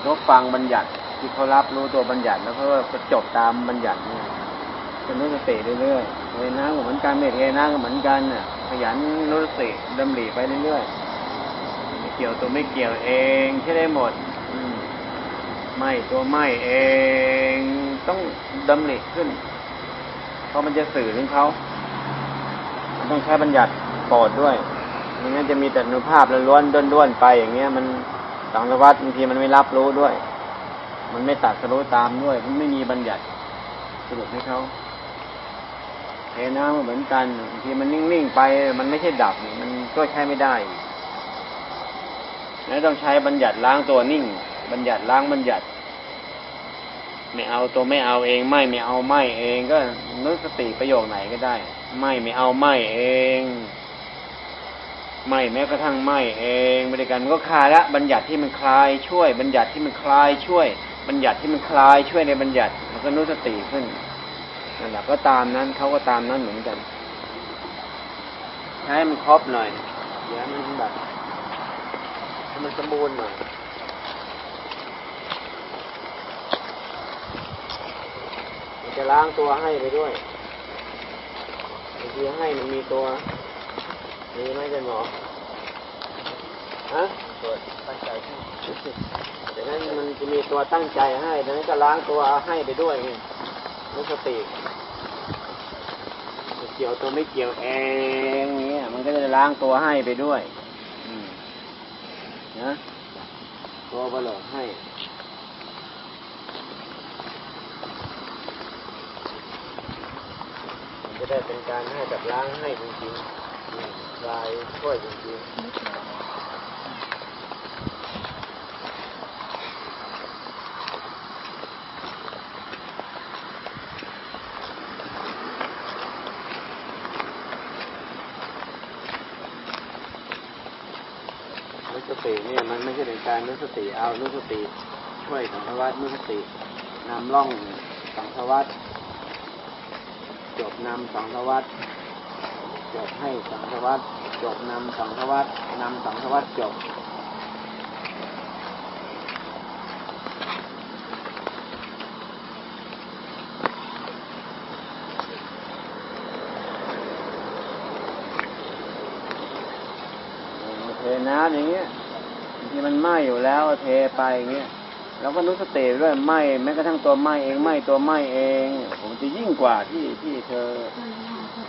ที่เขาฟังบัญญัติ ที่เขารับรู้ตัวบัญญัติ แล้วเขาก็จบตามบัญญัติเนี่ยจะรู้สติเรื่อยๆเวนาก็เหมือนกันเมตเวนาก็เหมือนกันน่ะขยันรู้สติดำริไปเรื่อยๆไม่เกี่ยวตัวไม่เกี่ยวเองใช่ได้หมดไม่ตัวไม่เองต้องดำริขึ้น เพราะมันจะสื่อถึงเขามันต้องใช้บัญญัติปรดด้วยไม่งั้นจะมีแต่อนุภาพล้วนๆด้วนๆไปอย่างเงี้ยมัน สังสวัตบางทีมันไม่รับรู้ด้วย มันไม่ตัดสรู้ตามด้วย มันไม่มีบัญญัติสรุปให้เขาเทน้ำเหมือนกันบางทีมันนิ่งๆไป มันไม่ใช่ดับมันก็ใช้ไม่ได้แล้วต้องใช้บัญญัติล้างตัวนิ่ง บัญญัติล้างบัญญัติ ไม่เอาตัวไม่เอาเอง ไม่ไม่เอาไม่เองก็นึกสติประโยคไหนก็ได้ ไม่ไม่เอาไม่เอง ไม่แม้กระทั่งไม่เองบริการมันก็คลายละบัญญัติที่มันคลายช่วย บัญญัติที่มันคลายช่วย บัญญัติที่มันคลายช่วยในบัญญัติมันก็นุสติขึ้นนั่นแหละก็ตามนั้นเขาก็ตามนั้นเหมือนกันให้มันครบหน่อยเดี๋ยวมันแบบให้มันสมบูรณ์หน่อยจะล้างตัวให้ไปด้วยบางทีให้มันมีตัว มีไหมอาจารย์หมอฮะตัวตั้งใจให้แต่นั้นมันจะมีตัวตั้งใจให้ดังนั้นก็ล้างตัวให้ไปด้วยไงรู้สติเกี่ยวตัวไม่เกี่ยวเองเงี้ยมันก็จะล้างตัวให้ไปด้วยนะตัวเบลอให้จะได้เป็นการให้แบบล้างให้จริงๆ ลายช่วยจริงๆนุสติเนี่ยมันไม่ใช่เป็นการนุสติเอานุสติช่วยสังสวัสนุสตินำล่องสังสวัสจบนำสังสวัสดจ บให้สังสวัสดจบนำสังสวัสดนำสังสวัสดจบเทน้ำอย่างเงี้ยบางทีมันไหม้อยู่แล้วเทไปอย่างเงี้ยแล้วก็นุสติด้วยไหม้แม้กระทั่งตัวไหม้เองไหม้ตัวไหม้เอง ผมจะยิ่งกว่าที่ที่เธอ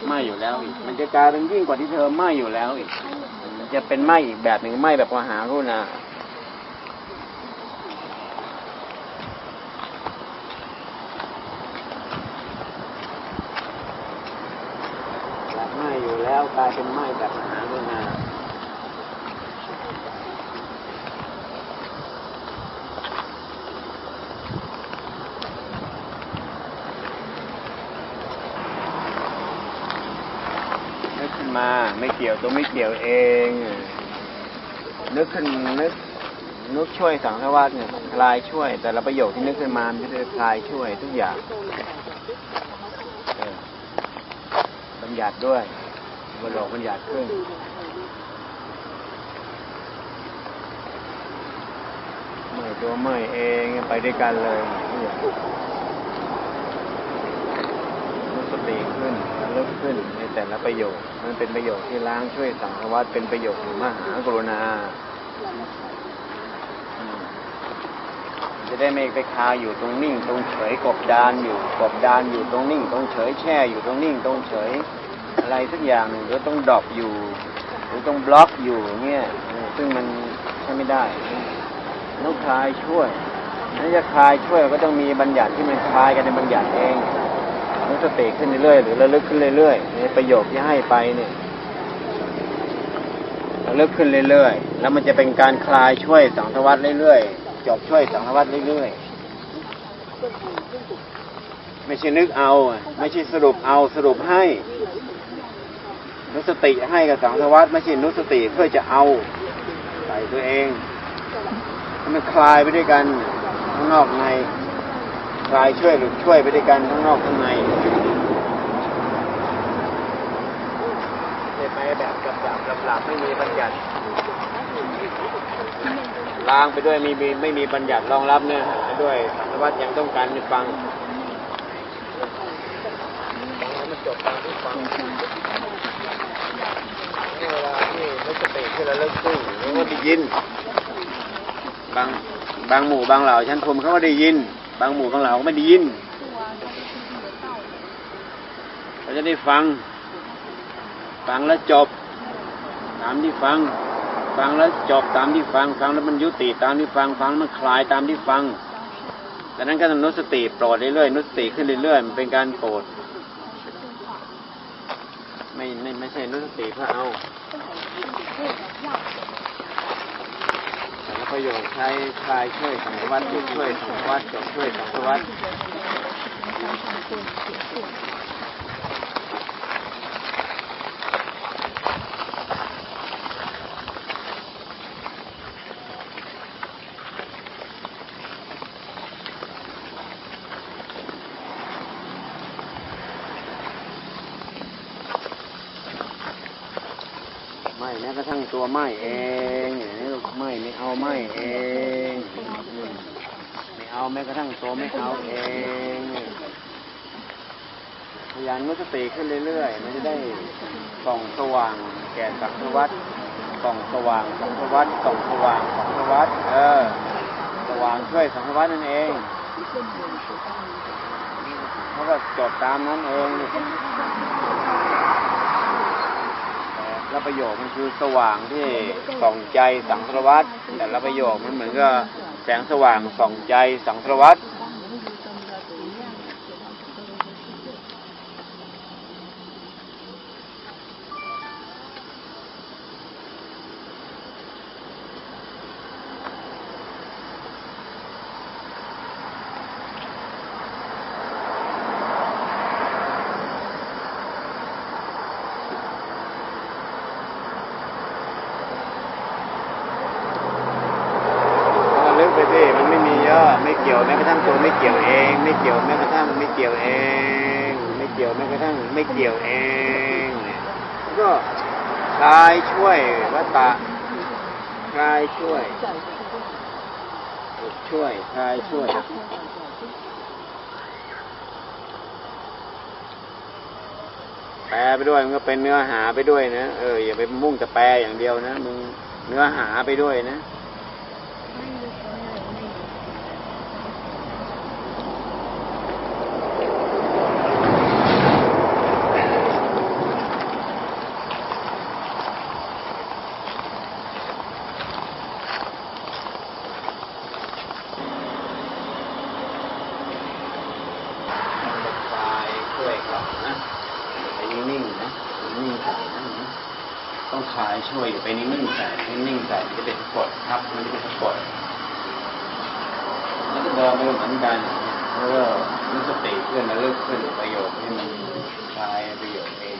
ไหม้อยู่แล้วอีก มันจะกลายเป็นยิ่งกว่าที่เธอไหม้อยู่แล้วอีกมันจะเป็นไหม้อีกแบบหนึ่งไหม้แบบมหารุณาไหม้อยู่แล้วกลายเป็นไหม้แบบมหารุณา นึกขึ้นมาไม่เกี่ยว ตัวไม่เกี่ยวเอง นึกขึ้นนึกนึกช่วยสังสารวัตเนี่ยคลายช่วย แต่ละประโยคที่นึกขึ้นมามันจะคลายช่วยทุกอย่างบัญญัติด้วยบนโลกบัญญัติขึ้นไม่ตัวไม่เองไปด้วยกันเลยทุกอย่างรู้สติขึ้น ลึกขึ้นในแต่ละประโยค มันเป็นประโยคที่ล้างช่วยสังสารวัตเป็นประโยคของมหากรุณา จะได้ไม่ไปคาอยู่ตรงนิ่งตรงเฉยกบดานอยู่กบดานอยู่ตรงนิ่งตรงเฉยแช่อยู่ตรงนิ่งตรงเฉย อะไรสักอย่างหนึ่งหรือต้องดรอปอยู่ หรือต้องบล็อกอยู่เงี้ยซึ่งมันใช้ไม่ได้ต้องคลายช่วยถ้าจะคลายช่วยก็ต้องมีบัญญัติที่มันคลายกันในบัญญัติเอง นึกสติขึ้นเรื่อยๆหรือระลึกขึ้นเรื่อยๆในประโยคที่ให้ไปเนี่ยระลึกขึ้นเรื่อยๆแล้วมันจะเป็นการคลายช่วยสังสารวัตเรื่อยๆจบช่วยสังสารวัตเรื่อยๆไม่ใช่นึกเอา ไม่ใช่สรุปเอาสรุปให้ นุสติให้กับสังสารวัตไม่ใช่นุสติเพื่อจะเอาใส่ตัวเองมันคลายไปด้วยกันข้างนอกในคลายช่วยหรือช่วยไปด้วยกันทั้งนอกทั้งในจะไป แบบกับดับกับหลับไม่มีบัญญัติล้างไปด้วยมีมีไม่มีบัญญัติรองรับเนี่ยไปด้วยสังสารวัตยังต้องการให้ฟังฟังแล้วมันจบตามที่ฟังเวลาที่ไม่สติที่เราเลิกซึ่งเขาก็ได้ยิน บางบางหมู่บางเหล่าชั้นภูมิเขาก็ได้ยิน บางหมู่บางเหล่าก็ไม่ได้ยินเขาจะได้ฟัง ฟังแล้วจบ ตามที่ฟัง ฟังแล้วจบตามที่ฟัง ฟังแล้วมันยุติตามที่ฟัง ฟังแล้วมันคลายตามที่ฟังดังนั้นก็ต้องนุสติโปรดเรื่อยๆนุสติขึ้นเรื่อยๆมันเป็นการโปรดไม่ไม่ไม่ใช่นุสติเพื่อเอาแต่ละประโยชน์ใช้คลายช่วยสังวัตหยุดช่วยสังวัตจบช่วยสังวัต ไม่แม้กระทั่งตัวไหม้เองอย่างนี้ไหมไม่เอาไหม้เองไม่เอาแม้กระทั่งตัวไม่เอาเองพยายามนุสติขึ้นเรื่อยๆมันจะได้ส่องสว่างแก่สังวัตส่องสว่างสังวัตส่องสว่างสังสวัตเออ สว่างช่วยสังวัตนั่นเองเขาก็จดตามนั้นเองลูก และ ประโยคมันคือสว่างที่ส่องใจสังสารวัตรแต่ละประโยคมันเหมือนกับแสงสว่างส่องใจสังสารวัตร สิมันไม่มีเยอะไม่เกี่ยวแม้กระทั่งตัวไม่เกี่ยวเอง ไม่เกี่ยวแม้กระทั่งไม่เกี่ยวเอง ไม่เกี่ยวแม้กระทั่งไม่เกี่ยวเองเนี่ยก็คลายช่วยวัตตะคลายช่วยช่วยคลายช่วยแปลไปด้วยมันก็เป็นเนื้อหาไปด้วยนะเอออย่าไปมุ่งแต่แปลอย่างเดียวนะมึงเนื้อหาไปด้วยนะ คลายช่วยเขานะไปนิ่งๆนะนิ่งๆใส่นะต้องคลาย ช่วยอย่ไปนิ่งๆใส่นิ่งๆใส่มันจะเป็นสะกดครับมันจะเป็นสะกดแล้วก็เดินไปเหมือนกันเพราะว่ามีสติขึ้นแล้วเลิกขึ้นประโยคให้มันคลายประโยคเอง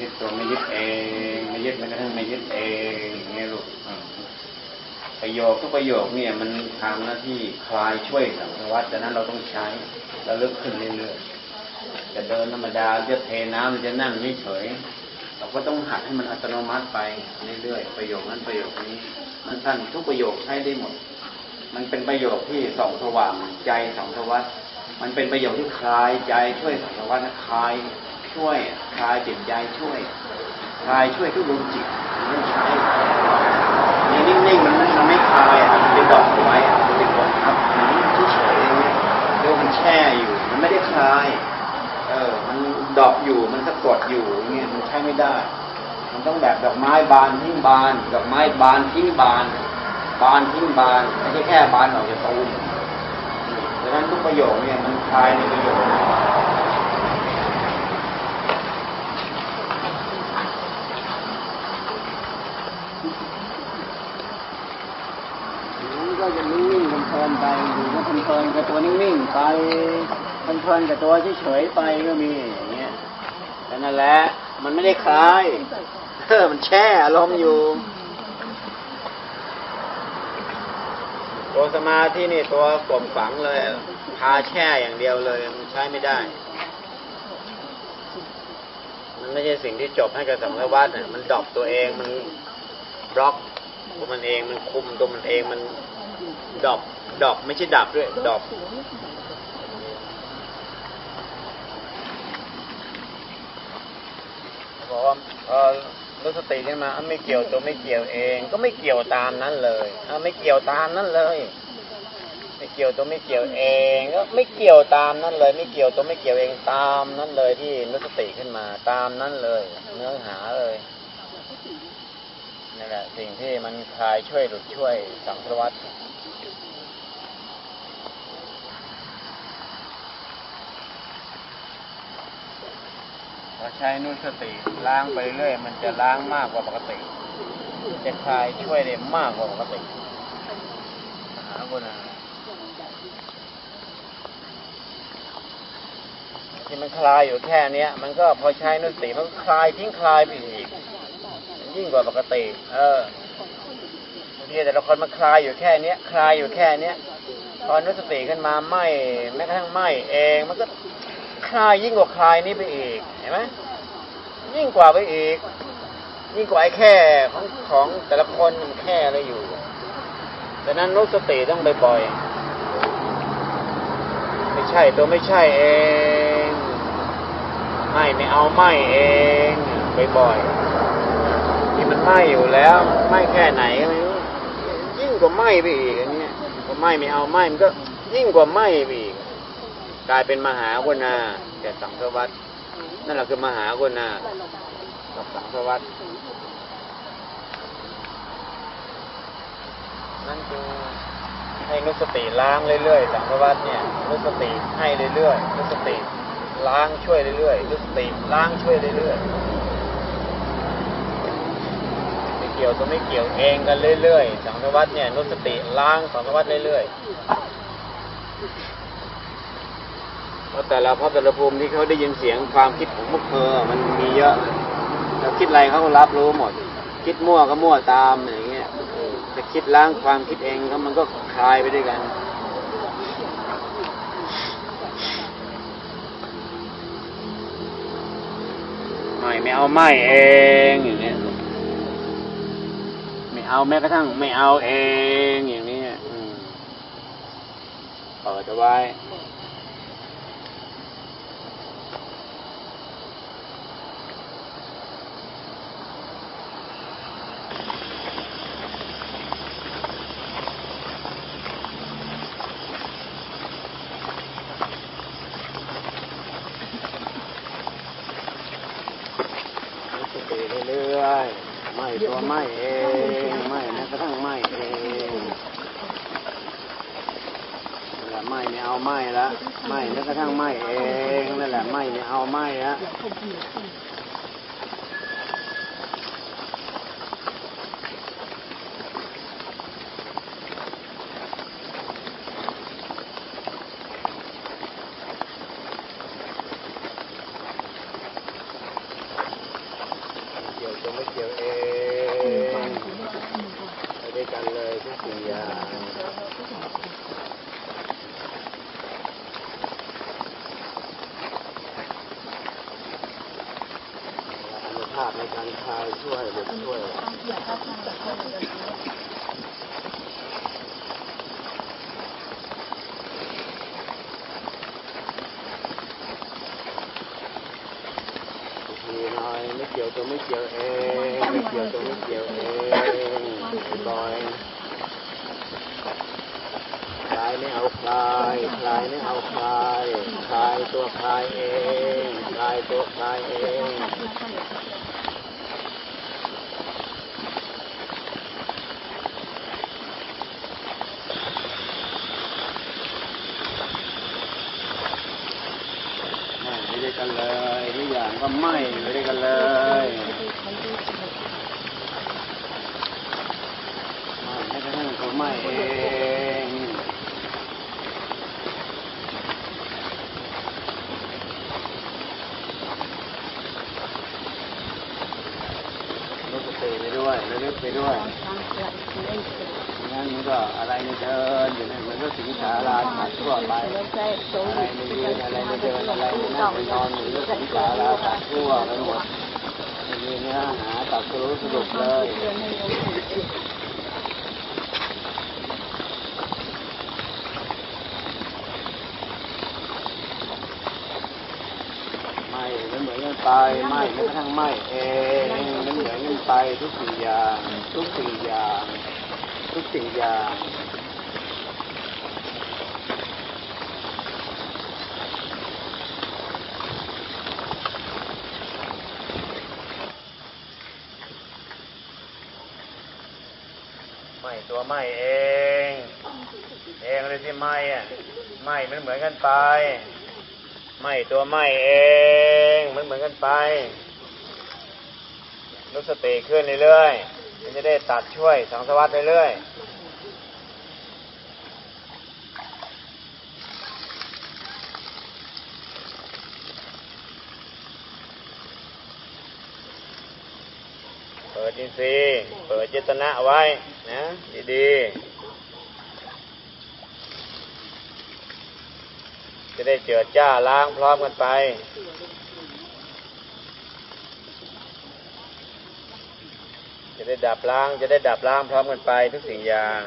ยึดตัวไม่ยึดเองไม่ยึดแม้กระทั่งไม่ยึดเองอย่างเงี้ยลูกประโยคทุกประโยคเนี่ยมันทำหน้าที่คลายช่วยสังสารวัตดังนั้นเราต้องใช้แล้วลึกขึ้นเรื่อยๆ จะเดินธรรมดาจะเทน้ำจะนั่งเฉยเราก็ต้องหัดให้มันอัตโนมัติไปเรื่อยๆประโยคนั้นประโยคนี้ มันสั้นทุกประโยคใช้ได้หมด มันเป็นประโยคที่ส่องสว่างใจสังสวัตมันเป็นประโยคที่คลายใจช่วยสังสวัตนะคลายช่วยคลายจิตใจช่วยคลายช่วยทุกดวงจิตมันต้องใช้อย่างนิ่งๆมันม่มันไม่คลายอะมันไปดอกไว้อะมันไปกดทับมันเฉยๆเงี้ยเรียกว่ามันแช่อยู่ มันไม่ได้คลาย ดอกอยู่ มันสะกดอยู่อย่างเงี้ยมันใช้ไม่ได้ มันต้องแบบดอกไม้บานทิ้งบาน ดอกไม้บานทิ้งบาน บานทิ้งบานไม่ใช่แค่บานออกจากตูมดังนั้นทุกประโยคเนี่ยมันคลายในประโยคมันก็จะนิ่งๆเพลินๆไปอยู่ก็เพลินๆกับตัวนิ่งๆไปเพลินๆกับตัวเฉยๆไปก็มี นั่นแหละ มันไม่ได้คลายเออมันแช่อารมณ์อยู่ตัวสมาธินี่ตัวกลมฝังเลย พาแช่อย่างเดียวเลยมันใช้ไม่ได้ มันไม่ใช่สิ่งที่จบให้กับสังสารวัฏน่ะมันดอกตัวเองมันบล็อกตัวมันเองมันคุมตัวมันเองมันดอปดอปไม่ใช่ดับด้วย ดอป บอกว่าเออรู้สติขึ้นมาไม่เกี่ยวตัวไม่เกี่ยวเอง ก็ไม่เกี่ยวตามนั้นเลยอไม่เกี่ยวตามนั้นเลย ไม่เกี่ยวตัวไม่เกี่ยวเอง ก็ไม่เกี่ยวตามนั้นเลย ไม่เกี่ยวตัวไม่เกี่ยวเองตามนั้นเลยที่นึกสติขึ้นมาตามนั้นเลย เนื้อหาเลยนี่แหละสิ่งที่มันคลายช่วยหลุดช่วยสังสารวัตร พอใช้นุสติล้างไปเรื่อย มันจะล้างมากกว่าปกติ จะคลายช่วยได้มากกว่าปกติหากุณาที่มันคลายอยู่แค่เนี้ย มันก็พอใช้นุสติมันคลายทิ้งคลายไปอีกยิ่งกว่าปกติ เออทีแต่ละคนมันคลายอยู่แค่เนี้ย คลายอยู่แค่เนี้ยพอนุสติขึ้นมาไหมแม้กระทั่งไหมเองมันก็ คลายยิ่งกว่าคลายนี้ไปอีกเห็นไหมยิ่งกว่าไปอีก ยิ่งกว่าไอ้แค่ของของแต่ละคนมันแค่อะไรอยู่ดังนั้นนุสติต้องบ่อยๆไม่ใช่ตัวไม่ใช่เองไม่ไม่เอาไม่เองบ่อยๆที่มันไม่อยู่แล้ว ไม่แค่ไหนก็ไม่รู้ยิ่งกว่าไม่ไปอีกอันนี้พอไม่ไม่เอาไม่มันก็ยิ่งกว่าไม่ไปอี กลายเป็นมหากนาแก่สังสวัตนั่นแหละคือมหากนากับสังสวัตนั่นคือให้นุสติล้างเรื่อยๆสังสวัตเนี่ยนุสติให้เรื่อยๆนุสติล้างช่วยเรื่อยๆนุสติล้างช่วยเรื่อยๆไม่เกี่ยวตัวไม่เกี่ยวเองกันเรื่อยๆสังสวัตเนี่ยนุสติล้างสังสวัตเรื่อยๆ แต่ละภพแต่ละภูมิที่เขาได้ยินเสียงความคิดของพวกเธอมันมีเยอะแล้วคิดอะไรเขาก็รับรู้หมด คิดมั่วก็มั่วตามอย่างเงี้ยจะคิดล้างความคิดเองก็มันก็คลายไปด้วยกันไม่ไม่เอาไม่เองอย่างเนี้ยไม่เอาแม้กระทั่งไม่เอาเองอย่างนี้อืมเปิดเอาไว้ รู้สึกไปเรื่อยๆไม่ ตัวไม่เองไม่แม้กระทั่งไม่เองนั่นแหละไม่ไม่เอาไม่ละไม่แม้กระทั่งไม่เองนั่นแหละไม่ไม่เอาไม่ละเกี่ยวจะไม่เกี่ยวเองไปด้วยกันเลยทุกสิ่งอย่างอนุภาพในการคลายช่วยหรือช่วย มีหน่อยไม่เกี่ยวตัวไม่เกี่ยวเองไม่เกี่ยวตัวไม่เกี่ยวเองบอยคลายไม่เอาคลายคลายไม่เอาคลายคลายตัวคลายเองคลายตัวคลายเองไม่ไปด้วย กันเลยทุกอย่างก็ไม่ไปด้วยกันเลยไม่แม้กระทั่งตัวไม่เองรู้สติไปด้วยระลึกไปด้วยงั้นมันก็อะไรในเดินอยู่เนี่ย มันก็สิงสาราขาดทั่วไปอะไรในยืนอะไรในเดินอะไรในนั่งในนอนหรือสิงสาราขาดทั่วไปหมดมีเนื้อหาตัดสรุปสรุปเลยไม่เหมือนกันไปไม่ไม่กระทั่งไม่เองมันเหมือนกันไปทุกสิ่งอย่างทุกสิ่งอย่างทุกสิ่งอย่าง ตัวไม่เอง เองเลยที่ไม่อะไม่มันเหมือนกันไปไม่ตัวไม่เองมันเหมือนกันไปรู้สติขึ้นเรื่อยๆมันจะได้ตัดช่วยสังสวัสดิ์เรื่อยๆเปิดอินทรีย์เปิดเจตนะไว้ นะดีๆ จะได้เจือจ้าล้างพร้อมกันไป จะได้ดับล้าง จะได้ดับล้างพร้อมกันไปทุกสิ่งอย่าง